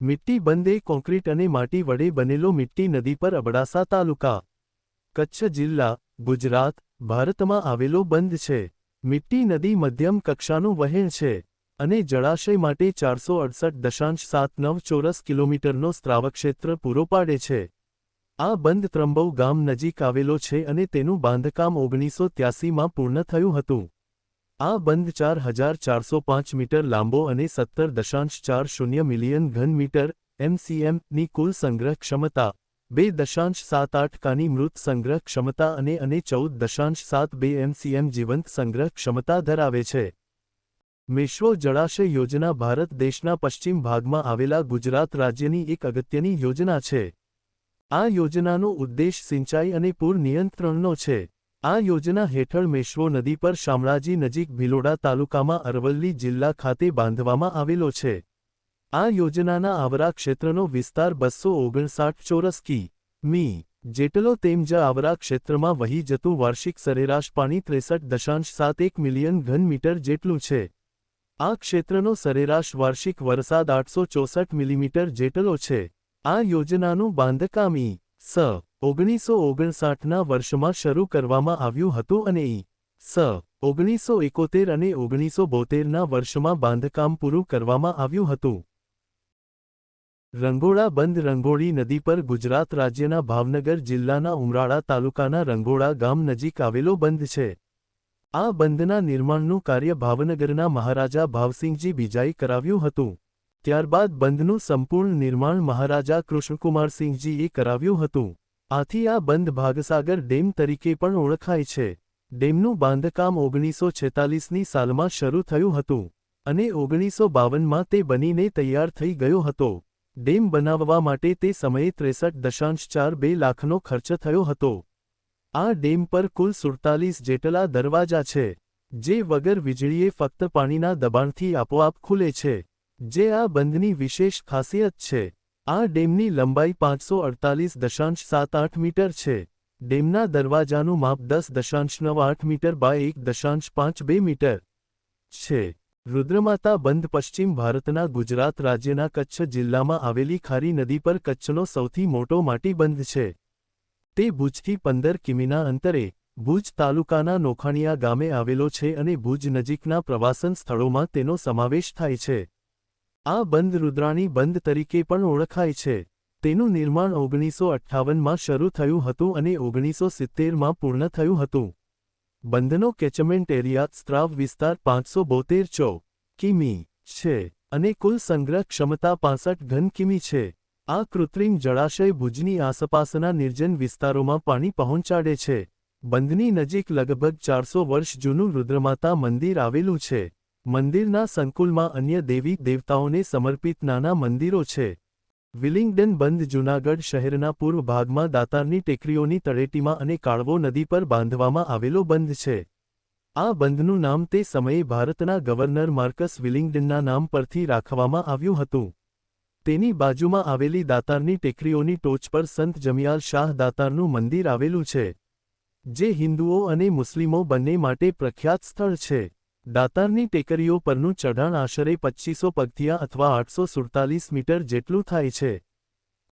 મિટ્ટી બંધ એ કોન્ક્રીટ અને માટી વડે બનેલો મિટ્ટી નદી પર અબડાસા તાલુકા, કચ્છ જિલ્લા, ગુજરાત, ભારતમાં આવેલો બંધ છે. મિટ્ટી નદી મધ્યમ કક્ષાનું વહેણ છે અને જળાશય માટે ચારસો અડસઠ દશાંશ સાત નવ ચોરસ કિલોમીટરનો સ્ત્રાવક્ષેત્ર પૂરો પાડે છે. આ બંધ ત્રંબૌ ગામ નજીક આવેલો છે અને તેનું બાંધકામ ઓગણીસો ત્યાસીમાં પૂર્ણ થયું હતું. આ બંધ ચાર હજાર ચારસો પાંચ મીટર લાંબો અને સત્તર દશાંશ ચાર શૂન્ય મિલિયન ઘન મીટર એમસીએમની કુલ સંગ્રહ ક્ષમતા, બે દશાંશ સાત આઠ કાની મૃત સંગ્રહ ક્ષમતા અને અને ચૌદ દશાંશ સાત બે એમસીએમ જીવંત સંગ્રહ ક્ષમતા ધરાવે છે. મેશ્વો જળાશય યોજના ભારત દેશના પશ્ચિમ ભાગમાં આવેલા ગુજરાત રાજ્યની એક અગત્યની યોજના છે. આ યોજનાનો ઉદ્દેશ સિંચાઈ અને પૂર નિયંત્રણનો છે. આ યોજના હેઠળ મેશ્વો નદી પર શામળાજી નજીક ભિલોડા તાલુકામાં અરવલ્લી જિલ્લા ખાતે બાંધવામાં આવેલો છે. આ યોજનાના આવરા ક્ષેત્રનો વિસ્તાર બસો ઓગણસાઠ ચોરસ કી. મી. જેટલો તેમ જ આવરા ક્ષેત્રમાં વહી જતું વાર્ષિક સરેરાશ પાણી ત્રેસઠ દશાંશ સાત એક મિલિયન ઘન મીટર જેટલું છે. આ ક્ષેત્રનો સરેરાશ વાર્ષિક વરસાદ આઠસો ચોસઠ મિલીમીટર જેટલો છે. આ યોજનાનું બાંધકામી સ. ઓગણીસો ઓગણસાઠના વર્ષમાં શરૂ કરવામાં આવ્યું હતું અને ઈ સ ઓગણીસો એકોતેર અને ઓગણીસો બોતેરના વર્ષમાં બાંધકામ પૂરું કરવામાં આવ્યું હતું. રંગોળા બંધ રંગોળી નદી પર ગુજરાત રાજ્યના ભાવનગર જિલ્લાના ઉમરાળા તાલુકાના રંગોળા ગામ નજીક આવેલો બંધ છે. આ બંધના નિર્માણનું કાર્ય ભાવનગરના મહારાજા ભાવસિંહજી બીજાએ કરાવ્યું હતું. ત્યારબાદ બંધનું સંપૂર્ણ નિર્માણ મહારાજા કૃષ્ણકુમારસિંહજીએ કરાવ્યું હતું. આથી આ બંધ ભાગસાગર ડેમ તરીકે પણ ઓળખાય છે. ડેમનું બાંધકામ ઓગણીસો છેતાલીસની સાલમાં શરૂ થયું હતું અને ઓગણીસો બાવનમાં તે બનીને તૈયાર થઈ ગયો હતો. ડેમ બનાવવા માટે તે સમયે ત્રેસઠ દશાંશ ચાર બે લાખનો ખર્ચ થયો હતો. આ ડેમ પર કુલ સુડતાલીસ જેટલા દરવાજા છે, જે વગર વીજળીએ ફક્ત પાણીના દબાણથી આપોઆપ ખુલે છે, જે આ બંધની વિશેષ ખાસિયત છે. આ ડેમની લંબાઈ પાંચસો અડતાલીસ દશાંશ સાત આઠ મીટર છે. ડેમના દરવાજાનું માપ દસ દશાંશ નવ આઠ મીટર બાય એક દશાંશ પાંચ બે મીટર છે. રુદ્રમાતા બંધ પશ્ચિમ ભારતના ગુજરાત રાજ્યના કચ્છ જિલ્લામાં આવેલી ખારી નદી પર કચ્છનો સૌથી મોટો માટી બંધ છે. તે ભુજથી પંદર કિમીના અંતરે ભુજ તાલુકાના નોખાણીયા ગામે આવેલો છે અને ભુજ નજીકના પ્રવાસન સ્થળોમાં તેનો સમાવેશ થાય છે. આ બંધ રુદ્રાણી બંધ તરીકે પણ ઓળખાય છે. તેનું નિર્માણ ઓગણીસો અઠ્ઠાવનમાં શરૂ થયું હતું અને ઓગણીસો સિત્તેરમાં પૂર્ણ થયું હતું. બંધનો કેચમેન્ટ એરિયા સ્ત્રાવ વિસ્તાર પાંચસો બોતેર ચો. કિમી છે અને કુલ સંગ્રહ ક્ષમતા પાસઠ ઘન કિમી છે. આ કૃત્રિમ જળાશય ભુજની આસપાસના નિર્જન વિસ્તારોમાં પાણી પહોંચાડે છે. બંધની નજીક લગભગ ચારસો વર્ષ જૂનું રુદ્રમાતા મંદિર આવેલું છે. મંદિરના સંકુલમાં અન્ય દેવી દેવતાઓને સમર્પિત નાના મંદિરો છે. વિલિંગડન બંધ જૂનાગઢ શહેરના પૂર્વ ભાગમાં દાતારની ટેકરીઓની તળેટીમાં અને કાળવો નદી પર બાંધવામાં આવેલો બંધ છે. આ બંધનું નામ તે સમયે ભારતના ગવર્નર માર્કસ વિલિંગડનના નામ પરથી રાખવામાં આવ્યું હતું. તેની બાજુમાં આવેલી દાતારની ટેકરીઓની ટોચ પર સંત જમિયાલ શાહ દાતારનું મંદિર આવેલું છે. જે હિન્દુઓ અને મુસ્લિમો બંને માટે પ્રખ્યાત સ્થળ છે. દાતારની ટેકરીઓ પરનું ચઢાણ આશરે પચ્ચીસો પગથિયા અથવા આઠસો સુડતાલીસ મીટર જેટલું થાય છે.